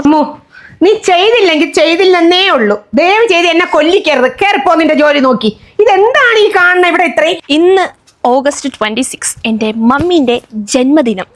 അമ്മു നീ ചെയ്തില്ലെങ്കിൽ ചെയ്തില്ലെന്നേ ഉള്ളൂ. ദയവ് ചെയ്ത് എന്നെ കൊല്ലിക്കരുത്. കയറിപ്പോ നിന്റെ ജോലി നോക്കി. ഇതെന്താണ് ഈ കാണുന്ന ഇവിടെ ഇത്രയും? ഇന്ന് ഓഗസ്റ്റ് ട്വന്റി സിക്സ് എന്റെ മമ്മീന്റെ ജന്മദിനം.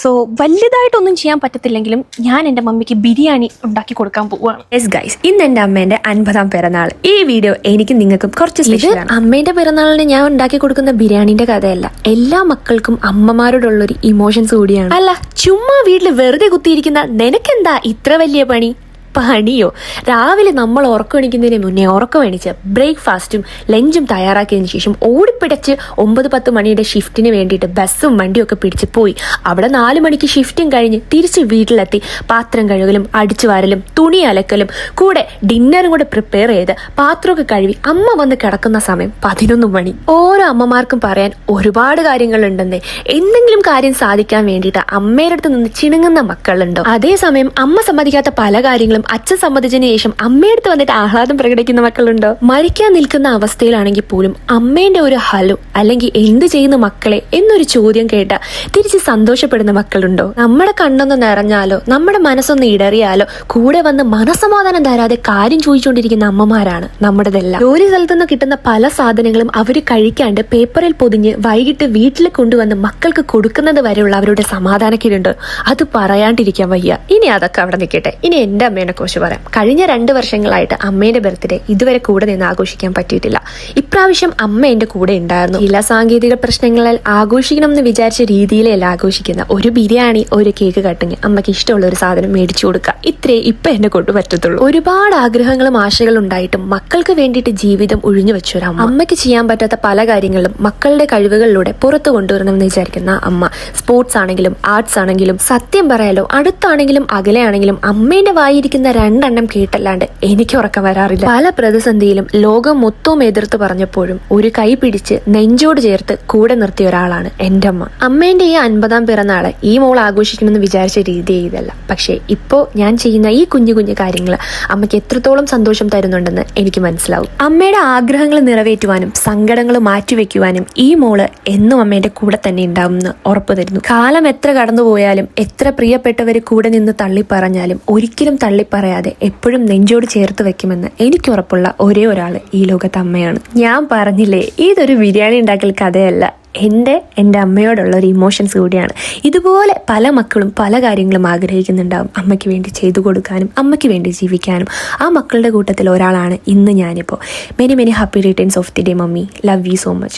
സോ വലുതായിട്ടൊന്നും ചെയ്യാൻ പറ്റത്തില്ലെങ്കിലും ഞാൻ എന്റെ മമ്മിക്ക് ബിരിയാണി ഉണ്ടാക്കി കൊടുക്കാൻ പോവുകയാണ്. യെസ് ഗൈസ് ഇന്ന് എന്റെ അമ്മേന്റെ അൻപതാം പിറന്നാൾ. ഈ വീഡിയോ എനിക്ക് നിങ്ങൾക്കും കുറച്ച് ഇത് അമ്മേന്റെ പിറന്നാളിന് ഞാൻ ഉണ്ടാക്കി കൊടുക്കുന്ന ബിരിയാണിന്റെ കഥയല്ല. എല്ലാ മക്കൾക്കും അമ്മമാരോടുള്ളൊരു ഇമോഷൻസ് കൂടിയാണ്. അല്ല ചുമ്മാ വീട്ടിൽ വെറുതെ കുത്തിയിരിക്കുന്ന നിനക്കെന്താ ഇത്ര വലിയ പണി? പണിയോ? രാവിലെ നമ്മൾ ഉറക്കം എണിക്കുന്നതിന് മുന്നേ ഉറക്കം എണിച്ച് ബ്രേക്ക്ഫാസ്റ്റും ലഞ്ചും തയ്യാറാക്കിയതിന് ശേഷം ഓടിപ്പിടച്ച് ഒമ്പത് പത്ത് മണിയുടെ ഷിഫ്റ്റിന് വേണ്ടിയിട്ട് ബസ്സും വണ്ടിയും ഒക്കെ പിടിച്ച് പോയി. അവിടെ നാല് മണിക്ക് ഷിഫ്റ്റും കഴിഞ്ഞ് തിരിച്ച് വീട്ടിലെത്തി. പാത്രം കഴുകലും അടിച്ചു വാരലും തുണി അലക്കലും കൂടെ ഡിന്നറും കൂടെ പ്രിപ്പയർ ചെയ്ത് പാത്രമൊക്കെ കഴുകി അമ്മ വന്ന് കിടക്കുന്ന സമയം പതിനൊന്ന് മണി. ഓരോ അമ്മമാർക്കും പറയാൻ ഒരുപാട് കാര്യങ്ങളുണ്ടെന്ന്. എന്തെങ്കിലും കാര്യം സാധിക്കാൻ വേണ്ടിയിട്ട് അമ്മയുടെ അടുത്ത് നിന്ന് ചിണുങ്ങുന്ന മക്കളുണ്ടോ? അതേസമയം അമ്മ സമ്മതിക്കാത്ത പല കാര്യങ്ങളും അച്ഛൻ സമ്മതിച്ചതിന് ശേഷം അമ്മയടുത്ത് വന്നിട്ട് ആഹ്ലാദം പ്രകടിക്കുന്ന മക്കളുണ്ടോ? മരിക്കാൻ നിൽക്കുന്ന അവസ്ഥയിലാണെങ്കിൽ പോലും അമ്മേന്റെ ഒരു ഹലോ അല്ലെങ്കിൽ എന്ത് ചെയ്യുന്ന മക്കളെ എന്നൊരു ചോദ്യം കേട്ട തിരിച്ച് സന്തോഷപ്പെടുന്ന മക്കളുണ്ടോ? നമ്മുടെ കണ്ണൊന്ന് നിറഞ്ഞാലോ നമ്മുടെ മനസ്സൊന്ന് ഇടറിയാലോ കൂടെ വന്ന് മനസമാധാനം തരാതെ കാര്യം ചോദിച്ചുകൊണ്ടിരിക്കുന്ന അമ്മമാരാണ് നമ്മുടെതെല്ലാം. ജോലി സ്ഥലത്തു നിന്ന് കിട്ടുന്ന പല സാധനങ്ങളും അവർ കഴിക്കാണ്ട് പേപ്പറിൽ പൊതിഞ്ഞ് വൈകിട്ട് വീട്ടിൽ കൊണ്ടുവന്ന് മക്കൾക്ക് കൊടുക്കുന്നത് വരെയുള്ള അവരുടെ സമാധാനക്കേടുണ്ട്. അത് പറയാണ്ടിരിക്കാൻ വയ്യ. ഇനി അതൊക്കെ അവിടെ നിൽക്കട്ടെ. ഇനി എന്റെ അമ്മേനെ കുറിച്ച് പറയാം. കഴിഞ്ഞ രണ്ട് വർഷങ്ങളായിട്ട് അമ്മേന്റെ ബർത്ത്ഡേ ഇതുവരെ കൂടെ നിന്ന് ആഘോഷിക്കാൻ പറ്റിയിട്ടില്ല. ഇപ്രാവശ്യം അമ്മ എന്റെ കൂടെ ഉണ്ടായിരുന്നു. ചില സാങ്കേതിക പ്രശ്നങ്ങളാൽ ആഘോഷിക്കണം എന്ന് വിചാരിച്ച രീതിയിലല്ല ആഘോഷിക്കുന്ന. ഒരു ബിരിയാണി ഒരു കേക്ക് കട്ടിങ് അമ്മയ്ക്ക് ഇഷ്ടമുള്ള ഒരു സാധനം മേടിച്ചു കൊടുക്കുക. ഇത്രേ ഇപ്പൊ എന്നെ കൊണ്ട് പറ്റത്തുള്ളൂ. ഒരുപാട് ആഗ്രഹങ്ങളും ആശകളും ഉണ്ടായിട്ടും മക്കൾക്ക് വേണ്ടിയിട്ട് ജീവിതം ഒഴിഞ്ഞു വെച്ചു വരാം അമ്മ. അമ്മയ്ക്ക് ചെയ്യാൻ പറ്റാത്ത പല കാര്യങ്ങളും മക്കളുടെ കഴിവുകളിലൂടെ പുറത്തു കൊണ്ടുവരണമെന്ന് വിചാരിക്കുന്ന അമ്മ. സ്പോർട്സ് ആണെങ്കിലും ആർട്സ് ആണെങ്കിലും സത്യം പറയാലോ അടുത്താണെങ്കിലും അകലെയാണെങ്കിലും അമ്മേന്റെ വായിരിക്കുന്ന രണ്ടെണ്ണം കേട്ടല്ലാണ്ട് എനിക്ക് ഉറക്കം വരാറില്ല. പല പ്രതിസന്ധിയിലും ലോകം മൊത്തവും എതിർത്ത് പറഞ്ഞപ്പോഴും ഒരു കൈ പിടിച്ച് നെഞ്ചോട് ചേർത്ത് കൂടെ നിർത്തിയ ഒരാളാണ് എന്റെ അമ്മ. അമ്മേന്റെ ഈ അൻപതാം പിറന്നാൾ ഈ മോൾ ആഘോഷിക്കണമെന്ന് വിചാരിച്ച രീതി ഇതല്ല പക്ഷേ ഇപ്പോ ഞാൻ ചെയ്യുന്ന ഈ കുഞ്ഞു കുഞ്ഞു കാര്യങ്ങൾ അമ്മയ്ക്ക് എത്രത്തോളം സന്തോഷം തരുന്നുണ്ടെന്ന് എനിക്ക് മനസ്സിലാവും. അമ്മയുടെ ആഗ്രഹങ്ങൾ നിറവേറ്റുവാനും സങ്കടങ്ങൾ മാറ്റിവെക്കുവാനും ഈ മോൾ എന്നും അമ്മേന്റെ കൂടെ തന്നെ ഉണ്ടാവുമെന്ന് ഉറപ്പ് തരുന്നു. കാലം എത്ര കടന്നുപോയാലും എത്ര പ്രിയപ്പെട്ടവർ കൂടെ നിന്ന് തള്ളി പറഞ്ഞാലും ഒരിക്കലും തള്ളി പറയാതെ എപ്പോഴും നെഞ്ചോട് ചേർത്ത് വെക്കുമെന്ന് എനിക്ക് ഉറപ്പുള്ള ഒരേ ഒരാൾ ഈ ലോകത്ത് അമ്മയാണ്. ഞാൻ പറഞ്ഞില്ലേ ഇതൊരു ബിരിയാണി ഉണ്ടാക്കൽ കഥയല്ല. എന്റെ എന്റെ അമ്മയോടുള്ള ഒരു ഇമോഷൻസ് കൂടിയാണ്. ഇതുപോലെ പല മക്കളും പല കാര്യങ്ങളും ആഗ്രഹിക്കുന്നുണ്ടാവും. അമ്മയ്ക്ക് വേണ്ടി ചെയ്തു കൊടുക്കാനും അമ്മയ്ക്ക് വേണ്ടി ജീവിക്കാനും. ആ മക്കളുടെ കൂട്ടത്തിൽ ഒരാളാണ് ഇന്ന് ഞാനിപ്പോൾ many many happy returns of the day mummy love you so much